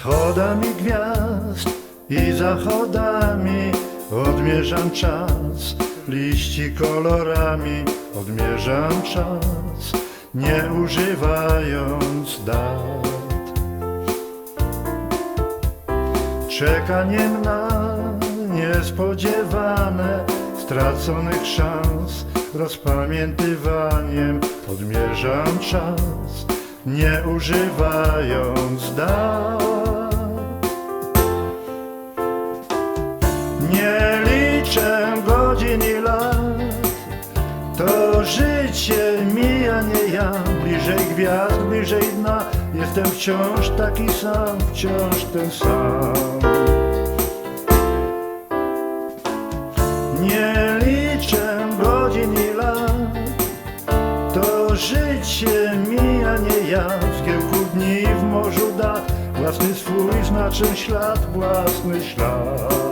wschodami gwiazd i zachodami odmierzam czas. Liści kolorami odmierzam czas, nie używając dat. Czekaniem na niespodziewane straconych szans, rozpamiętywaniem odmierzam czas, nie używając dat. I lat, to życie mija nie ja, bliżej gwiazd, bliżej dna, jestem wciąż taki sam, wciąż ten sam. Nie liczę godzin i lat, to życie mija nie ja, w zgiełku dni w morzu dat, własny swój znaczy ślad, własny ślad.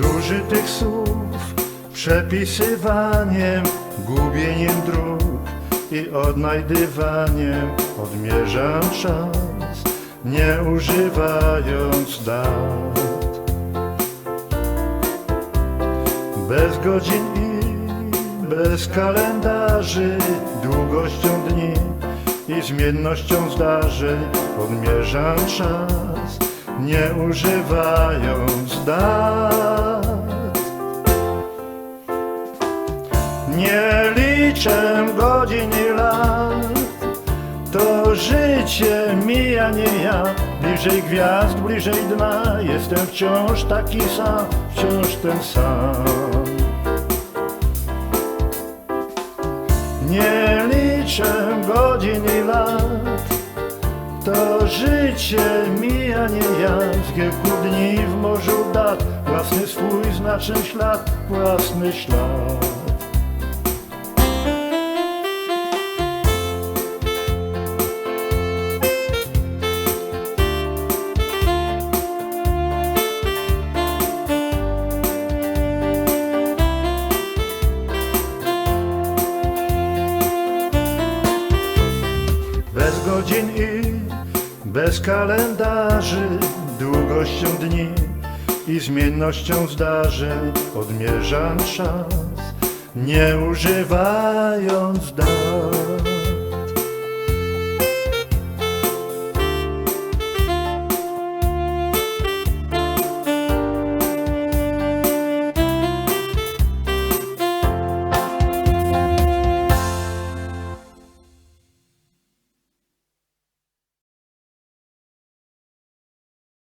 Zużytych słów przepisywaniem, gubieniem dróg i odnajdywaniem odmierzam czas, nie używając dat. Bez godzin i bez kalendarzy, długością dni i zmiennością zdarzeń odmierzam czas, nie używając dat. Nie liczę godzin i lat, to życie mija nie ja, bliżej gwiazd, bliżej dna, jestem wciąż taki sam, wciąż ten sam. Nie liczę godzin i lat, to życie mija nie ja, w zgiełku dni w morzu dat, własny swój znaczy ślad, własny ślad. Bez kalendarzy, długością dni i zmiennością zdarzeń odmierzam czas, nie używając dat.